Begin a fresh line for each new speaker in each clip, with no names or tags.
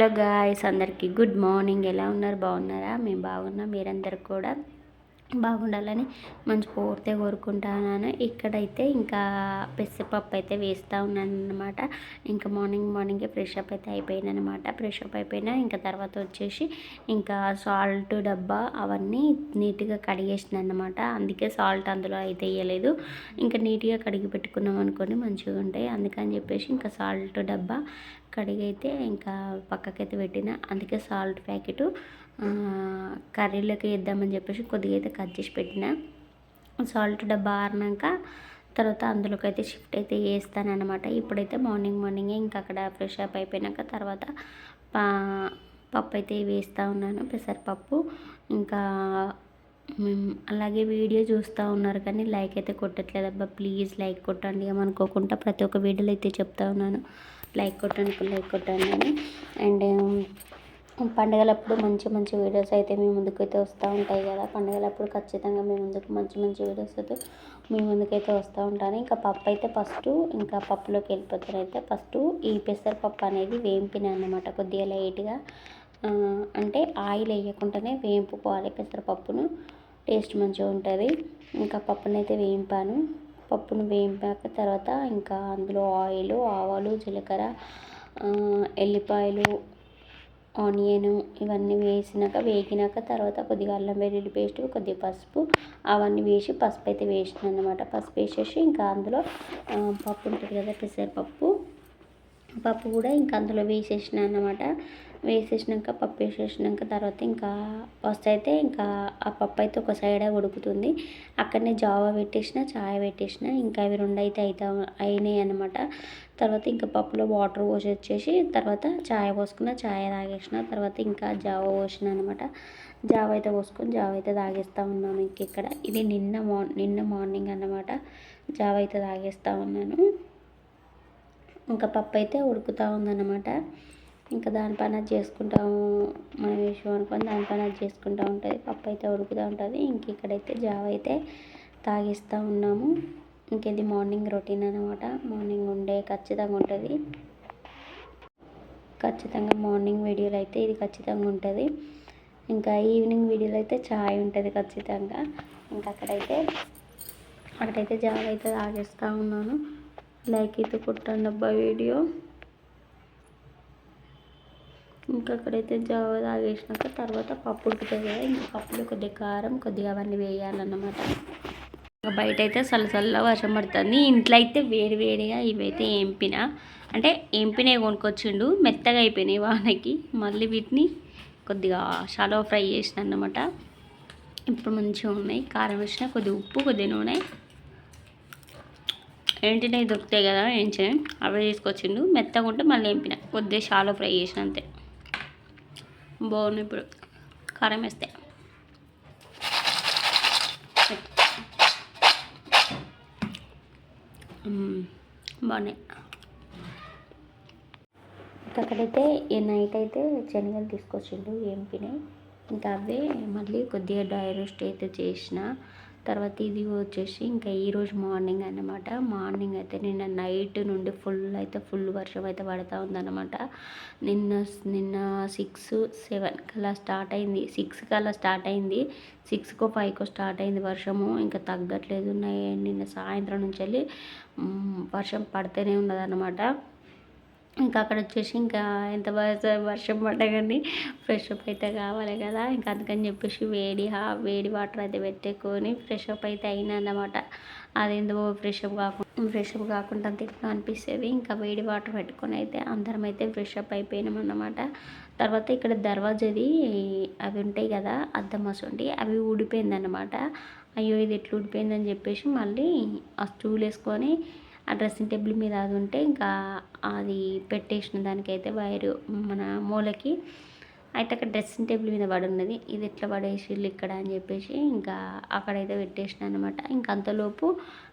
Hello guys అందరికీ good morning. ఎలా ఉన్నారు? బాగున్నారా? మేము బాగున్నాం. మీరందరూ కూడా? బాగుండాలని మంచి కోరితే కోరుకుంటున్నాను ఇక్కడైతే ఇంకా పెసరపప్పు అయితే వేస్తూ ఉన్నాను అనమాట ఇంకా మార్నింగ్ మార్నింగే ఫ్రెష్ అప్ అయితే అయిపోయింది అనమాట ఫ్రెష్ అప్ అయిపోయినా ఇంకా తర్వాత వచ్చేసి ఇంకా సాల్ట్ డబ్బా అవన్నీ నీట్గా కడిగేసిన అనమాట అందుకే సాల్ట్ అందులో అయితే వేయలేదు. ఇంకా నీట్గా కడిగి పెట్టుకున్నాం అనుకోండి మంచిగా ఉంటాయి. అందుకని చెప్పేసి ఇంకా సాల్ట్ డబ్బా కడిగైతే ఇంకా పక్కకైతే పెట్టిన. అందుకే సాల్ట్ ప్యాకెట్ కర్రీలోకి వేద్దామని చెప్పేసి కొద్దిగా అయితే కట్ చేసి పెట్టిన. సాల్ట్ డబ్బా ఆరినాక తర్వాత అందులోకి అయితే షిఫ్ట్ అయితే చేస్తాను అనమాట ఇప్పుడైతే మార్నింగ్ మార్నింగే ఇంకా అక్కడ ఫ్రెష్ అప్ అయిపోయినాక తర్వాత పప్పు అయితే వేస్తూ ఉన్నాను పెసరపప్పు. ఇంకా అలాగే వీడియో చూస్తూ ఉన్నారు కానీ లైక్ అయితే కొట్టట్లేదు. అబ్బా ప్లీజ్ లైక్ కొట్టండి. ఏమనుకోకుండా ప్రతి ఒక్క వీడియోలో అయితే చెప్తా ఉన్నాను. లైక్ కొట్టండి లైక్ కొట్టండి అని. అండ్ పండగలప్పుడు మంచి మంచి వీడియోస్ అయితే మీ ముందుకైతే వస్తూ ఉంటాయి కదా. పండగలప్పుడు ఖచ్చితంగా మీ ముందుకు మంచి మంచి వీడియోస్ అయితే మీ ముందుకైతే వస్తూ ఉంటాను. ఇంకా పప్పు అయితే ఫస్ట్ ఇంకా పప్పులోకి వెళ్ళిపోతాను అయితే ఫస్ట్ ఈ పెసరపప్పు అనేది వేంపిన అనమాట కొద్దిగా లైట్గా అంటే ఆయిల్ వేయకుండానే వేంపుకోవాలి పెసరపప్పును టేస్ట్ మంచిగా ఉంటుంది. ఇంకా పప్పునైతే వేయింపాను. పప్పును వేయింపాక తర్వాత ఇంకా అందులో ఆయిల్ ఆవాలు జీలకర్ర ఎల్లిపాయలు ఆనియన్ ఇవన్నీ వేసినాక వేగినాక తర్వాత కొద్దిగా అల్లం వెల్లుల్లి పేస్ట్ కొద్దిగా పసుపు అవన్నీ వేసి పసుపు అయితే వేసిన అనమాట పసుపు వేసేసి ఇంకా అందులో పప్పు ఉంటుంది కదా పెసరపప్పు. పప్పు కూడా ఇంకా అందులో వేసేసిన అనమాట వేసేసినాక పప్పు వేసేసినాక తర్వాత ఇంకా ఫస్ట్ అయితే ఇంకా ఆ పప్పు అయితే ఒక సైడ్ ఉడుకుతుంది. అక్కడనే జావా పెట్టేసిన చాయ్ పెట్టేసిన ఇంకా అవి రెండు అయితే అయితే అయినాయి అనమాట తర్వాత ఇంకా పప్పులో వాటర్ పోసి వచ్చేసి తర్వాత చాయ్ పోసుకున్న చాయ్ తాగేసిన తర్వాత ఇంకా జావ పోసిన అనమాట జావ అయితే పోసుకొని జావ అయితే తాగేస్తూ ఉన్నాను ఇంక ఇక్కడ ఇది నిన్న మార్ నిన్న మార్నింగ్ అనమాట జావ అయితే తాగేస్తూ ఉన్నాను. ఇంకా పప్పు అయితే ఉడుకుతూ ఉందన్నమాట. ఇంకా దాని పని అది చేసుకుంటాము మనం విషయం అనుకొని దాని పని అది చేసుకుంటూ ఉంటుంది. పప్పు అయితే ఉడుకుతూ ఉంటుంది. ఇంక ఇక్కడైతే జావ అయితే తాగిస్తూ ఉన్నాము. ఇంక ఇది మార్నింగ్ రొటీన్ అనమాట మార్నింగ్ ఉండే ఖచ్చితంగా ఉంటుంది. ఖచ్చితంగా మార్నింగ్ వీడియోలు అయితే ఇది ఖచ్చితంగా ఉంటుంది. ఇంకా ఈవినింగ్ వీడియోలో అయితే చాయ్ ఉంటుంది ఖచ్చితంగా. ఇంకా అక్కడైతే అక్కడైతే జావ అయితే తాగేస్తూ ఉన్నాను. లైక్ అయితే కొట్టండి అబ్బా వీడియో. ఇంకా అక్కడైతే జావ తాగేసినాక తర్వాత పప్పు ఉడుకుతుంది కదా ఇంకా పప్పులో కొద్దిగా కారం కొద్దిగా అవన్నీ వేయాలన్నమాట. ఇంకా బయట అయితే చల్ల చల్ల వర్షం పడుతుంది. ఇంట్లో అయితే వేడి వేడిగా ఇవైతే ఎంపిన. అంటే ఎంపినవి కొనుక్కొచ్చిండు మెత్తగా అయిపోయినాయి వానకి. మళ్ళీ వీటిని కొద్దిగా షాలో ఫ్రై చేసిన అన్నమాట ఇప్పుడు మంచిగా ఉన్నాయి. కారం వేసిన కొద్దిగా ఉప్పు కొద్దిగా నూనె. ఏంటినవి దొరుకుతాయి కదా ఏంచాను అవి తీసుకొచ్చిండు. మెత్తగా ఉంటే మళ్ళీ ఎంపిన. కొద్దిగా షాలో ఫ్రై చేసిన అంతే. బాగున్నాయి ఇప్పుడు. కారం వేస్తే. బాగున్నాయి. అక్కడైతే ఈ నైట్ అయితే శనగలు తీసుకొచ్చిండు ఏంపినాయి ఇంకా అవే మళ్ళీ కొద్దిగా డ్రై రోస్ట్ అయితే చేసిన. తర్వాత ఇది వచ్చేసి ఇంకా ఈరోజు మార్నింగ్ అనమాట మార్నింగ్ అయితే నిన్న నైట్ నుండి ఫుల్ అయితే ఫుల్ వర్షం అయితే పడుతూ ఉందన్నమాట. నిన్న నిన్న సిక్స్ సెవెన్ కల్లా స్టార్ట్ అయింది. సిక్స్ కల్లా స్టార్ట్ అయింది. సిక్స్కో ఫైవ్కో స్టార్ట్ అయింది వర్షము. ఇంకా తగ్గట్లేదు. నిన్న సాయంత్రం నుంచి వెళ్ళి వర్షం పడితేనే ఉన్నదన్నమాట. ఇంకా అక్కడ వచ్చేసి ఇంకా ఎంత వర్షం పడ్డా కానీ ఫ్రెష్ అప్ అయితే కావాలి కదా. ఇంకా అందుకని చెప్పేసి వేడి వేడి వాటర్ అయితే పెట్టుకొని ఫ్రెష్ అప్ అయితే అయినా అన్నమాట. అదేందో ఫ్రెష్ అప్ కాకుండా ఫ్రెష్ అప్ కాకుండా తిట్లా అనిపిస్తుంది. ఇంకా వేడి వాటర్ పెట్టుకొని అయితే అందరం అయితే ఫ్రెష్ అప్ అయిపోయినాం అన్నమాట. తర్వాత ఇక్కడ దర్వాజది అవి ఉంటాయి కదా అద్దం అసంటి అవి ఊడిపోయిందన్నమాట అయ్యో ఇది ఎట్లా ఊడిపోయిందని చెప్పేసి మళ్ళీ ఆ స్టూల్ వేసుకొని ఆ డ్రెస్సింగ్ టేబుల్ మీద అది ఉంటే ఇంకా అది పెట్టేసిన దానికైతే వైరు మన మూలకి అయితే అక్కడ డ్రెస్సింగ్ టేబుల్ మీద పడి ఉన్నది. ఇది ఎట్లా పడేసిళ్ళు ఇక్కడ అని చెప్పేసి ఇంకా అక్కడైతే పెట్టేసిన అనమాట ఇంకా అంతలోపు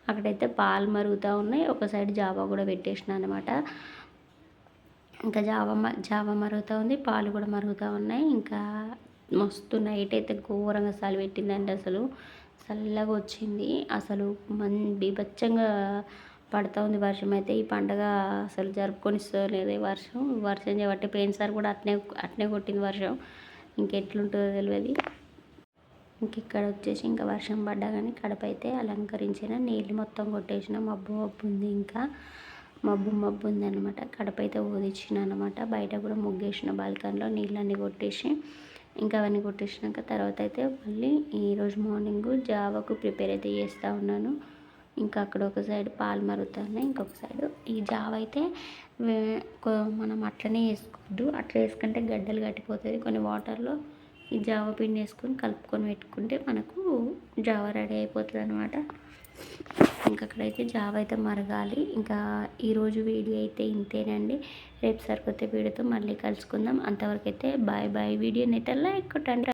అక్కడైతే పాలు మరుగుతూ ఉన్నాయి. ఒక సైడ్ జావా కూడా పెట్టేసిన అనమాట ఇంకా జావా జావ మరుగుతూ ఉంది. పాలు కూడా మరుగుతూ ఉన్నాయి. ఇంకా మస్తు నైట్ అయితే ఘోరంగా చలి పెట్టిందండి అసలు. చల్లగా వచ్చింది. అసలు మన్ బీభత్సంగా పడుతూ ఉంది వర్షం అయితే. ఈ పండగ అసలు జరుపుకొని లేదు వర్షం. వర్షం చేయబట్టి పోయినసారి కూడా అట్నే అట్నే కొట్టింది వర్షం. ఇంకెట్లుంటుందో తెలియదు ఇంక ఇక్కడ వచ్చేసి ఇంకా వర్షం పడ్డా కానీ కడప అయితే అలంకరించిన నీళ్ళు మొత్తం కొట్టేసిన మబ్బు మబ్బు ఉంది ఇంకా. మబ్బు మబ్బు ఉందన్నమాట. కడప అయితే ఊదిచ్చిన అనమాట బయట కూడా ముగ్గేసిన బాల్కనీలో నీళ్ళన్నీ కొట్టేసి ఇంకా అవన్నీ కొట్టేసినాక తర్వాత అయితే మళ్ళీ ఈరోజు మార్నింగ్ జావాకు ప్రిపేర్ అయితే చేస్తూ ఉన్నాను. ఇంకా అక్కడ ఒక సైడ్ పాలు మరుగుతున్నాయి ఇంకొక సైడ్. ఈ జావ అయితే మనం అట్లనే వేసుకోవద్దు. అట్లా వేసుకుంటే గడ్డలు కట్టిపోతుంది కొన్ని వాటర్లో ఈ జావ పిండి వేసుకొని కలుపుకొని పెట్టుకుంటే మనకు జావ రెడీ అయిపోతుంది అనమాట ఇంకా అక్కడైతే జావ అయితే మరగాలి. ఇంకా ఈరోజు వీడియో అయితే ఇంతేనండి. రేపు సరికొత్త వీడియోతో మళ్ళీ కలుసుకుందాం. అంతవరకు అయితే బాయ్ బాయ్. వీడియోని అయితే లైక్ కొట్టండి.